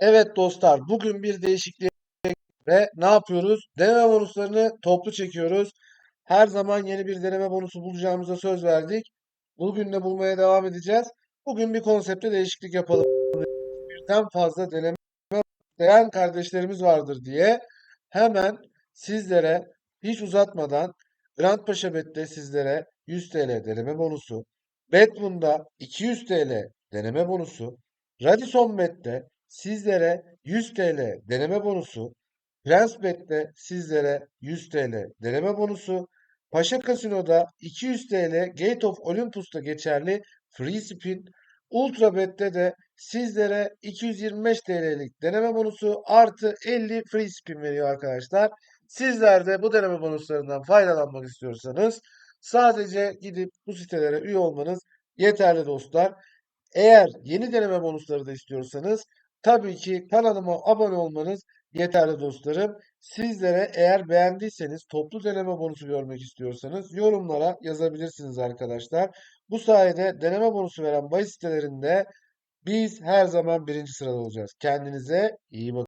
Evet dostlar, bugün bir değişiklik ve ne yapıyoruz? Deneme bonuslarını toplu çekiyoruz. Her zaman yeni bir deneme bonusu bulacağımıza söz verdik. Bugün de bulmaya devam edeceğiz. Bugün bir konsepte değişiklik yapalım. Birden fazla deneme isteyen kardeşlerimiz vardır diye hemen sizlere hiç uzatmadan Grand Paşa Bet'te sizlere 100 TL deneme bonusu, Betbun'da 200 TL deneme bonusu, Radisson Bet'te sizlere 100 TL deneme bonusu, Prens Bet'te sizlere 100 TL deneme bonusu, Paşa Kasino'da 200 TL Gate of Olympus'ta geçerli free spin, Ultra Bet'te de sizlere 225 TL'lik deneme bonusu artı 50 free spin veriyor arkadaşlar. Sizler de bu deneme bonuslarından faydalanmak istiyorsanız sadece gidip bu sitelere üye olmanız yeterli dostlar. Eğer yeni deneme bonusları da istiyorsanız tabii ki kanalıma abone olmanız yeterli dostlarım. Sizlere eğer beğendiyseniz toplu deneme bonusu görmek istiyorsanız yorumlara yazabilirsiniz arkadaşlar. Bu sayede deneme bonusu veren bahis sitelerinde biz her zaman birinci sırada olacağız. Kendinize iyi bakın.